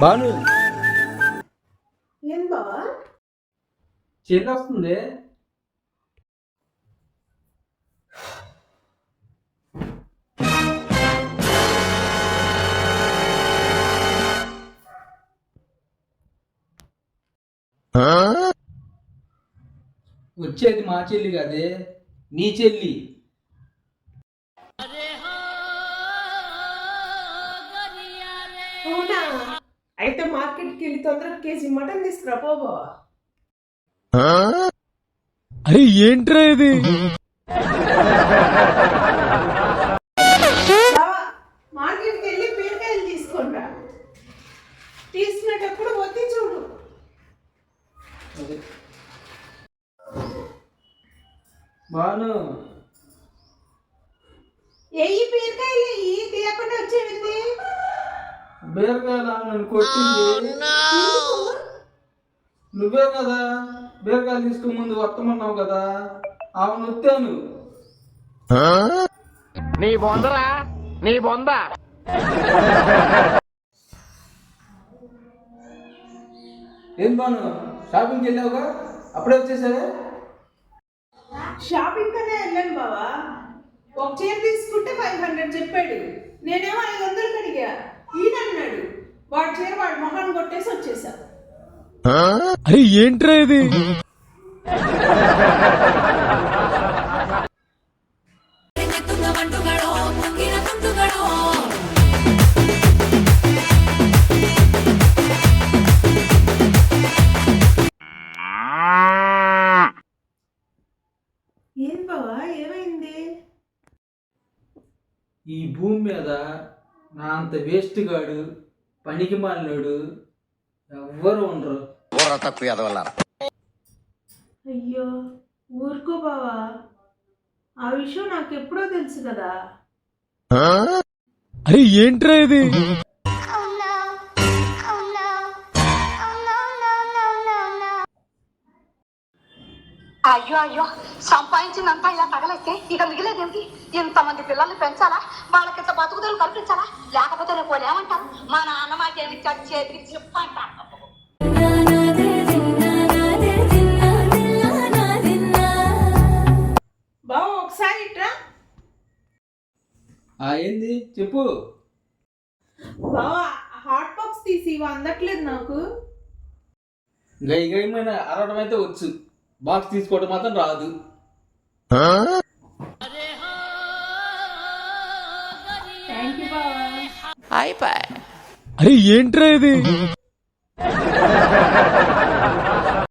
బాను. ఏం బావా? చెల్లి వస్తుంది. వచ్చేది మా చెల్లి కాదే నీ చెల్లి. అవునా? అయితే మార్కెట్కి వెళ్ళి తొందరగా కేజీ మటన్ తీసుకురా పో బావా. అరే ఏంట్రా ఇది? మార్కెట్కి వెళ్ళి బీరకాయలు తీసుకుంటా తీసుకునేటప్పుడు వద్ది చూడు. బాను. ఎయ్యి బీరకాయలు ఎయ్యి తీయకుండా వచ్చేవింది? బీరకాయలు నన్ను కొట్టింది నువ్వే కదా బీరకాయలు తీసుకుని ముందు వత్తమన్నావు కదా. ఆమెను వత్తాను నీ బొందరా? నీ బొంద. ఏం బాను షాపింగ్కి వెళ్ళావుగా? అప్పుడే వచ్చేసావే? షాపింగ్ కనే వెళ్ళాను బావా. ఒక చీర తీసుకుంటే ఫైవ్ హండ్రెడ్ చెప్పాడు. నేనేమో ఐదు వందలు అడిగా. ఈయనన్నాడు. వాడు చేరు వాడు మొహాన్ని కొట్టేసి వచ్చేసా. అరే ఏంట్రా ఇది? ఏం బావా ఏమైంది? ఈ భూమి మీద నా అంత వేస్ట్ గాడు పనికి మాలినోడు ఎవ్వరు ఉండరు. అయ్యో ఊరుకో బావా. ఆ విషయం నాకు ఎప్పుడో తెలుసు కదా. అరే ఏంట్రా ఇది? అయ్యో అయ్యో సంపాదించిందంతా ఇలా తగలైతే ఇక మిగిలేదేంటి ఇంతమంది పిల్లల్ని పెంచాలా? వాళ్ళకింత బతుకుదలు కల్పించాలా? లేకపోతే రేపు వాళ్ళు ఏమంటారు? మా నాన్న మాకేమి చేతికి చెప్పంటారు. బావ ఒకసారి ఇట్రా. ఆ ఏంది? చెప్పు. బావా హాట్ బాక్స్ తీసి ఇవి అందట్లేదు నాకు. గై గైమైన అరవడం అయితే వచ్చు. బాక్స్ తీసుకోవడం మాత్రం రాదు. అరే ఏంట్రా ఇది?